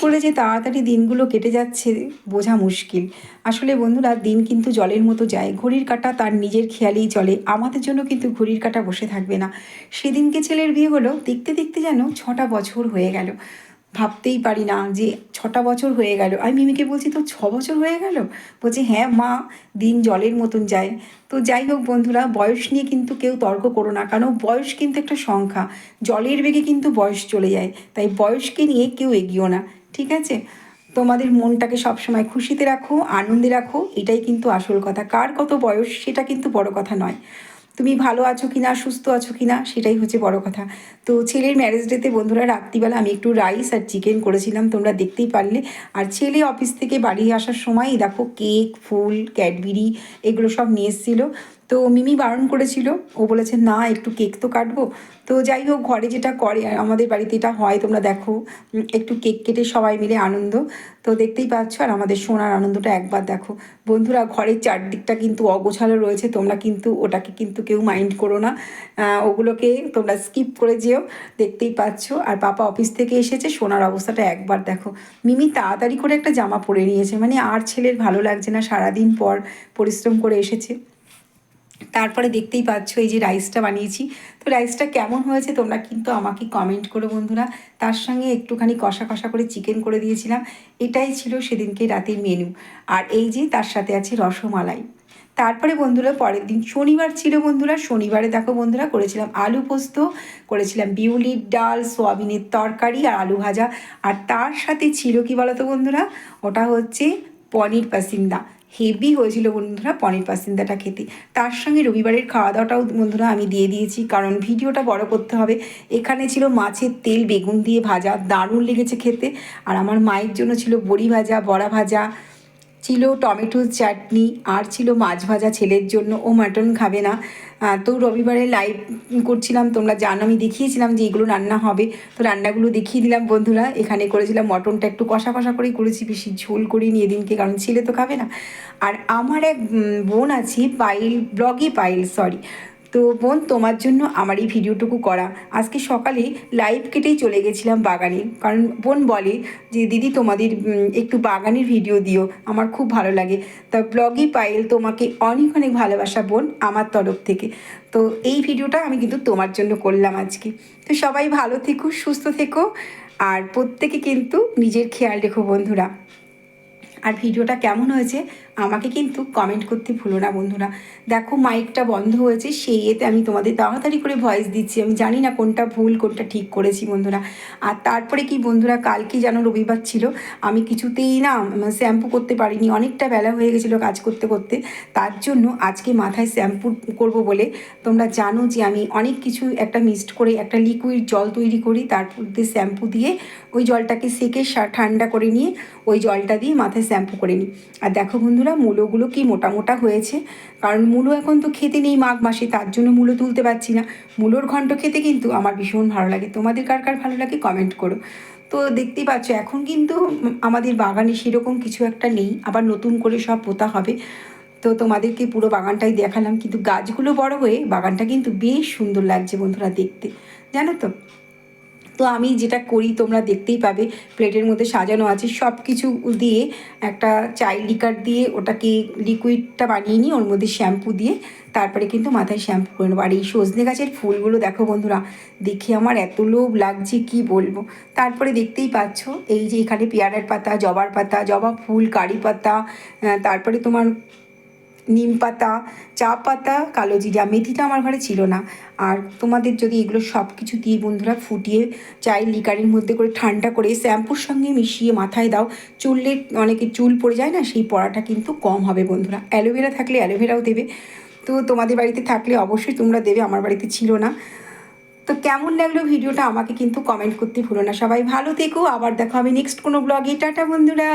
করে যে তাড়াতাড়ি দিনগুলো কেটে যাচ্ছে বোঝা মুশকিল। আসলে বন্ধুরা, দিন কিন্তু জলের মতো যায়। ঘড়ির কাঁটা তার নিজের খেয়ালেই চলে। আমাদের জন্য কিন্তু ঘড়ির কাঁটা বসে থাকবে না। সেদিনকে ছেলের বিয়ে হলো, দেখতে দেখতে যেন ছটা বছর হয়ে গেল। ভাবতেই পারি না যে ছটা বছর হয়ে গেল। আমি মিমিকে বলছি তো ছ বছর হয়ে গেল? বলছে হ্যাঁ মা, দিন জলের মতন যায়। তো যাই হোক বন্ধুরা, বয়স নিয়ে কিন্তু কেউ তর্ক করো না। কারণ বয়স কিন্তু একটা সংখ্যা। জলের বেগে কিন্তু বয়স চলে যায়। তাই বয়সকে নিয়ে কেউ এগিয়েও না। ঠিক আছে? তোমাদের মনটাকে সবসময় খুশিতে রাখো, আনন্দে রাখো, এটাই কিন্তু আসল কথা। কার কত বয়স, সেটা কিন্তু বড় কথা নয়। তুমি ভালো আছো কি না সুস্থ আছো কি না সেটাই হচ্ছে বড় কথা। তো ছেলের ম্যারেজ ডেতে বন্ধুরা, রাত্রিবেলা আমি একটু রাইস আর চিকেন করেছিলাম, তোমরা দেখতেই পারলে। আর ছেলে অফিস থেকে বাড়ি আসার সময়ই দেখো কেক ফুল ক্যাডবেরি এগুলো সব নিয়ে এসেছিল। তো মিমি বারণ করেছিল। ও বলেছে, না, একটু কেক তো কাটবো। তো যাই হোক, ঘরে যেটা করে আমাদের বাড়িতে এটা হয়, তোমরা দেখো। একটু কেক কেটে সবাই মিলে আনন্দ। তো দেখতেই পাচ্ছ, আর আমাদের সোনার আনন্দটা একবার দেখো। বন্ধুরা, ঘরের চারদিকটা কিন্তু অগোছালো রয়েছে, তোমরা কিন্তু ওটাকে কিন্তু কেউ মাইন্ড করো না। ওগুলোকে তোমরা স্কিপ করে যেও, দেখতেই পাচ্ছ। আর পাপা অফিস থেকে এসেছে, সোনার অবস্থাটা একবার দেখো। মিমি তাড়াতাড়ি করে একটা জামা পরে নিয়েছে মানে আর ছেলের ভালো লাগছে না, সারাদিন পর পরিশ্রম করে এসেছে। তারপরে দেখতেই পাচ্ছ এই যে রাইসটা বানিয়েছি। তো রাইসটা কেমন হয়েছে তোমরা কিন্তু আমাকে কমেন্ট করো বন্ধুরা। তার সঙ্গে একটুখানি কষা কষা করে চিকেন করে দিয়েছিলাম। এটাই ছিল সেদিনকে রাতের মেনু আর এই যে তার সাথে আছে রসমালাই। তারপরে বন্ধুরা পরের দিন শনিবার ছিল বন্ধুরা। শনিবারে দেখো বন্ধুরা করেছিলাম আলু পোস্ত, করেছিলাম বিউলির ডাল, সোয়াবিনের তরকারি আর আলু ভাজা। আর তার সাথে ছিল কি বলতো বন্ধুরা? ওটা হচ্ছে পনির পাসিন্দা। হেভি হয়েছিল বন্ধুরা পনির পাসিন্দাটা খেতে। তার সঙ্গে রবিবারের খাওয়া দাওয়াটাও বন্ধুরা আমি দিয়ে দিয়েছি, কারণ ভিডিওটা বড় করতে হবে। এখানে ছিল মাছের তেল, বেগুন দিয়ে ভাজা, দারুণ লেগেছে খেতে। আর আমার মায়ের জন্য ছিল বড়ি ভাজা, বড়া ভাজা ছিল, টমেটো চাটনি, আর ছিল মাছ ভাজা ছেলের জন্য। ও মাটন খাবে না। তো রবিবারে লাইভ করছিলাম, তোমরা জানো, আমি দেখিয়েছিলাম যে এগুলো রান্না হবে। তো রান্নাগুলো দেখিয়ে দিলাম বন্ধুরা। এখানে করেছিলাম মটনটা একটু কষা কষা করেই করেছি, বেশি ঝোল করে নিয়ে দিনকে কারণ ছেলে তো খাবে না। আর আমার এক বোন আছে পাইল ব্লগি পাইল সরি তো বোন, তোমার জন্য আমার এই ভিডিওটুকু করা। আজকে সকালে লাইভ কেটেই চলে গেছিলাম বাগানে। কারণ বোন বলে যে, দিদি, তোমাদের একটু বাগানের ভিডিও দিও। আমার খুব ভালো লাগে। তা ব্লগই পাইল তোমাকে অনেক অনেক ভালোবাসা বোন, আমার তরফ থেকে। তো এই ভিডিওটা আমি কিন্তু তোমার জন্য করলাম আজকে। তো সবাই ভালো থেকো, সুস্থ থেকো। আর প্রত্যেকে কিন্তু নিজের খেয়াল রেখো বন্ধুরা। আর ভিডিওটা কেমন হয়েছে আমাকে কিন্তু কমেন্ট করতে ভুলো না বন্ধুরা। দেখো মাইকটা বন্ধ হয়েছে, সেই এতে আমি তোমাদের তাড়াতাড়ি করে ভয়েস দিচ্ছি। আমি জানি না কোনটা ভুল, কোনটা ঠিক করেছি বন্ধুরা। আর তারপরে কি বন্ধুরা, কালকে যেন রবিবার ছিল, আমি কিছুতেই না শ্যাম্পু করতে পারিনি। অনেকটা বেলা হয়ে গেছিল কাজ করতে করতে। তার জন্য আজকে মাথায় শ্যাম্পু করব বলে তোমরা জানো যে আমি অনেক কিছু একটা মিক্সড করে, একটা লিকুইড জল তৈরি করি। তারপর দিয়ে শ্যাম্পু দিয়ে ওই জলটাকে সেকে ঠান্ডা করে নিয়ে ওই জলটা দিয়ে মাথায় শ্যাম্পু করে নিই। আর দেখো বন্ধুরা মূলোগুলো কি মোটা মোটা হয়েছে? কারণ মূলো এখন তো খেতে নেই মাঘ মাসে, তার জন্য মূলো তুলতে পারছি না। মূলোর ঘন্ট খেতে কিন্তু আমার ভীষণ ভালো লাগে। তোমাদের কার কার ভালো লাগে কমেন্ট করো। তো দেখতেই পাচ্ছ, এখন কিন্তু আমাদের বাগানে সেরকম কিছু একটা নেই। আবার নতুন করে সব পোতা হবে। তো তোমাদেরকে পুরো বাগানটাই দেখালাম। কিন্তু গাছগুলো বড় হয়ে বাগানটা কিন্তু বেশ সুন্দর লাগছে বন্ধুরা দেখতে। জানো তো? তো আমি যেটা করি, তোমরা দেখতেই পাবে, প্লেটের মধ্যে সাজানো আছে। সব কিছু দিয়ে একটা চাই লিকার দিয়ে ওটাকে লিকুইডটা বানিয়ে নিই ওর মধ্যে শ্যাম্পু দিয়ে তারপরে কিন্তু মাথায় শ্যাম্পু করে নেব। আর এই সজনে গাছের ফুলগুলো দেখো বন্ধুরা, দেখে আমার এত লোভ লাগছে, কি বলব? তারপরে দেখতেই পাচ্ছ, এই যে এখানে পেয়ারার পাতা, জবার পাতা, জবা ফুল, কারি পাতা তারপরে তোমার নিম পাতা, চা পাতা, কালো জিরা, মেথিটা আমার ঘরে ছিল না। আর তোমাদের যদি এগুলো সব কিছু দিয়ে বন্ধুরা ফুটিয়ে চায়ের লিকারের মধ্যে করে ঠান্ডা করে শ্যাম্পুর সঙ্গে মিশিয়ে মাথায় দাও চুললে অনেকে চুল পড়ে যায় না, সেই পড়াটা কিন্তু কম হবে বন্ধুরা। অ্যালোভেরা থাকলে অ্যালোভেরাও দেবে। তো তোমাদের বাড়িতে থাকলে অবশ্যই তোমরা দেবে, আমার বাড়িতে ছিল না। তো কেমন লাগল ভিডিওটা আমাকে কিন্তু কমেন্ট করতে ভুলো না। সবাই ভালো থেকো, আবার দেখো আমি নেক্সট কোনো ব্লগে টাটা বন্ধুরা!